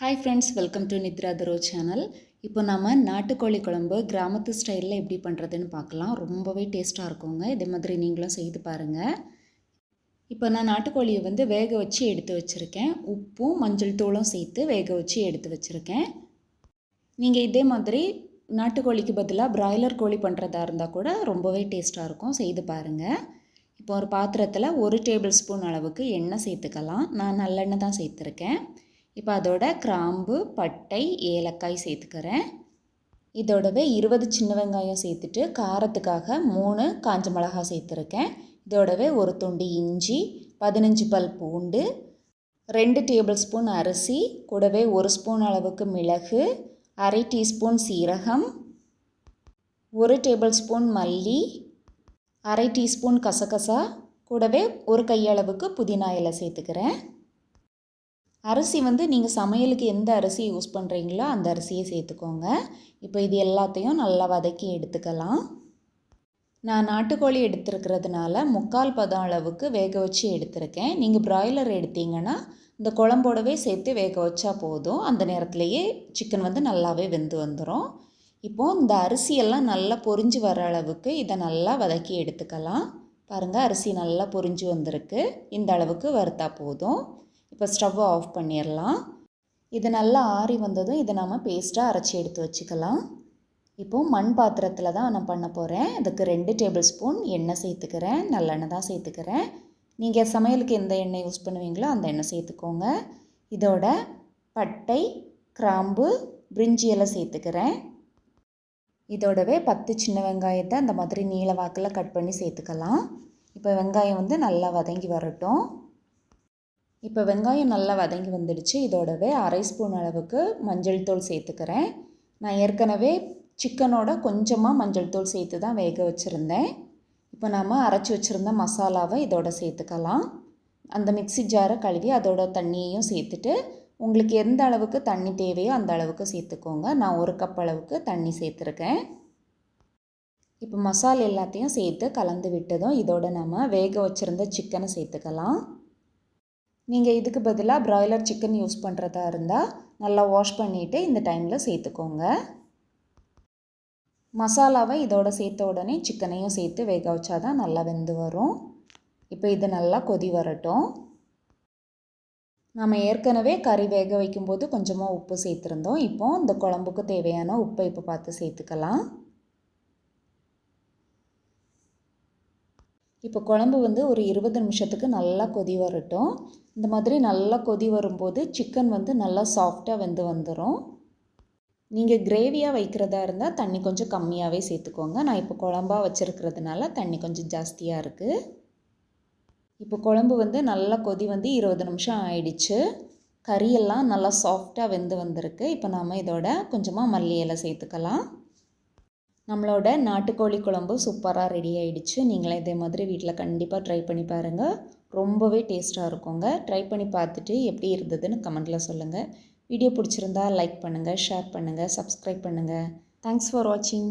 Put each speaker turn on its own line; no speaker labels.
Hi friends welcome to Nithra தரோ channel இப்போ நம்ம நாட்டுக்கோழி குழம்பு கிராமத்து ஸ்டைலில் எப்படி பண்ணுறதுன்னு பார்க்கலாம். ரொம்பவே டேஸ்ட்டாக இருக்குங்க. இதே மாதிரி நீங்களும் செய்து பாருங்கள் இப்போ நான் நாட்டுக்கோழியை வந்து வேக வச்சு எடுத்து வச்சுருக்கேன். உப்பும் மஞ்சள் தூளும் சேர்த்து வேக வச்சு எடுத்து வச்சுருக்கேன். நீங்கள் இதே மாதிரி நாட்டுக்கோழிக்கு பதிலாக பிராய்லர் கோழி பண்ணுறதா இருந்தால் கூட ரொம்பவே டேஸ்ட்டாக இருக்கும். செய்து பாருங்கள் இப்போ ஒரு பாத்திரத்தில் ஒரு டேபிள் ஸ்பூன் அளவுக்கு எண்ணெய் சேர்த்துக்கலாம். நான் நல்லெண்ணெய் தான் சேர்த்துருக்கேன். இப்போ அதோட கிராம்பு பட்டை ஏலக்காய் சேர்த்துக்கிறேன். இதோடவே இருபது சின்ன வெங்காயம் சேர்த்துட்டு காரத்துக்காக மூணு காஞ்ச மிளகாய் சேர்த்துருக்கேன். இதோடவே ஒரு துண்டு இஞ்சி பதினஞ்சு பல் பூண்டு ரெண்டு டேபிள் ஸ்பூன் அரிசி கூடவே ஒரு ஸ்பூன் அளவுக்கு மிளகு அரை டீஸ்பூன் சீரகம் ஒரு டேபிள் ஸ்பூன் மல்லி அரை டீஸ்பூன் கசகசா கூடவே ஒரு கையளவுக்கு புதினா இலை சேர்த்துக்கிறேன். அரிசி வந்து நீங்கள் சமையலுக்கு எந்த அரிசி யூஸ் பண்ணுறீங்களோ அந்த அரிசியை சேர்த்துக்கோங்க. இப்போ இது எல்லாத்தையும் நல்லா வதக்கி எடுத்துக்கலாம். நான் நாட்டுக்கோழி எடுத்துருக்கிறதுனால முக்கால் பதம் அளவுக்கு வேக வச்சு எடுத்திருக்கேன். நீங்கள் பிராய்லர் எடுத்தீங்கன்னா இந்த குழம்போடவே சேர்த்து வேக வச்சா போதும். அந்த நேரத்துலையே சிக்கன் வந்து நல்லாவே வெந்து வந்துடும் இப்போது இந்த அரிசியெல்லாம் நல்லா பொரிஞ்சு வர அளவுக்கு இதை நல்லா வதக்கி எடுத்துக்கலாம். பாருங்கள் அரிசி நல்லா பொரிஞ்சு வந்திருக்கு. இந்த அளவுக்கு வறுத்தா போதும். இப்போ ஸ்டவ்வை ஆஃப் பண்ணிடலாம். இது நல்லா ஆறி வந்ததும் இதை நம்ம பேஸ்ட்டாக அரைச்சி எடுத்து வச்சுக்கலாம். இப்போது மண் பாத்திரத்தில் தான் நான் பண்ண போகிறேன் அதுக்கு ரெண்டு டேபிள் ஸ்பூன் எண்ணெய் சேர்த்துக்கிறேன். நல்லெண்ணெய் தான் சேர்த்துக்கிறேன். நீங்கள் சமையலுக்கு எந்த எண்ணெய் யூஸ் பண்ணுவீங்களோ அந்த எண்ணெய் சேர்த்துக்கோங்க. இதோட பட்டை கிராம்பு பிரிஞ்சி எல்லாம் சேர்த்துக்கிறேன். இதோடவே பத்து சின்ன வெங்காயத்தை அந்த மாதிரி நீல வாக்கில் கட் பண்ணி சேர்த்துக்கலாம். இப்போ வெங்காயம் வந்து நல்லா வதங்கி வரட்டும். இப்போ வெங்காயம் நல்லா வதங்கி வந்துடுச்சு. இதோடவே அரை ஸ்பூன் அளவுக்கு மஞ்சள் தூள் சேர்த்துக்கிறேன். நான் ஏற்கனவே சிக்கனோட கொஞ்சமாக மஞ்சள் தூள் சேர்த்து தான் வேக வச்சுருந்தேன். இப்போ நாம் அரைச்சி வச்சுருந்த மசாலாவை இதோட சேர்த்துக்கலாம். அந்த மிக்சி ஜாரை கழுவி அதோட தண்ணியையும் சேர்த்துட்டு உங்களுக்கு எந்த அளவுக்கு தண்ணி தேவையோ அந்த அளவுக்கு சேர்த்துக்கோங்க. நான் ஒரு கப் அளவுக்கு தண்ணி சேர்த்துருக்கேன். இப்போ மசாலா எல்லாத்தையும் சேர்த்து கலந்து விட்டதும் இதோட நம்ம வேக வச்சுருந்த சிக்கனை சேர்த்துக்கலாம். நீங்கள் இதுக்கு பதிலாக ப்ராய்லர் சிக்கன் யூஸ் பண்ணுறதா இருந்தால் நல்லா வாஷ் பண்ணிவிட்டு இந்த டைமில் சேர்த்துக்கோங்க. மசாலாவை இதோட சேர்த்த உடனே சிக்கனையும் சேர்த்து வேக வச்சா தான் நல்லா வெந்து வரும். இப்போ இது நல்லா கொதி வரட்டும். நம்ம ஏற்கனவே கறி வேக வைக்கும்போது கொஞ்சமாக உப்பு சேர்த்துருந்தோம். இப்போ இந்த குழம்புக்கு தேவையான உப்பை இப்போ பார்த்து சேர்த்துக்கலாம். இப்போ குழம்பு வந்து ஒரு இருபது நிமிஷத்துக்கு நல்லா கொதி வரட்டும். இந்த மாதிரி நல்லா கொதி வரும்போது சிக்கன் வந்து நல்லா சாஃப்டாக வெந்து வந்துடும் நீங்கள் கிரேவியாக வைக்கிறதா இருந்தால் தண்ணி கொஞ்சம் கம்மியாகவே சேர்த்துக்கோங்க. நான் இப்போ குழம்பாக வச்சுருக்கிறதுனால தண்ணி கொஞ்சம் ஜாஸ்தியாக இருக்குது இப்போ குழம்பு வந்து நல்லா கொதி வந்து இருபது நிமிஷம் ஆயிடுச்சு. கறியெல்லாம் நல்லா சாஃப்டாக வெந்து வந்திருக்கு. இப்போ நாம் இதோட கொஞ்சமாக மல்லி இலை சேர்த்துக்கலாம். நம்மளோட நாட்டுக்கோழி குழம்பு சூப்பராக ரெடி ஆகிடுச்சு நீங்களே இதே மாதிரி வீட்டில் கண்டிப்பாக ட்ரை பண்ணி பாருங்கள் ரொம்பவே டேஸ்ட்டாக இருக்குங்க. ட்ரை பண்ணி பார்த்துட்டு எப்படி இருந்ததுன்னு கமெண்ட்டில் சொல்லுங்கள் வீடியோ பிடிச்சிருந்தா லைக் பண்ணுங்கள் ஷேர் பண்ணுங்கள் சப்ஸ்கிரைப் பண்ணுங்கள் தேங்க்ஸ் ஃபார் வாட்சிங்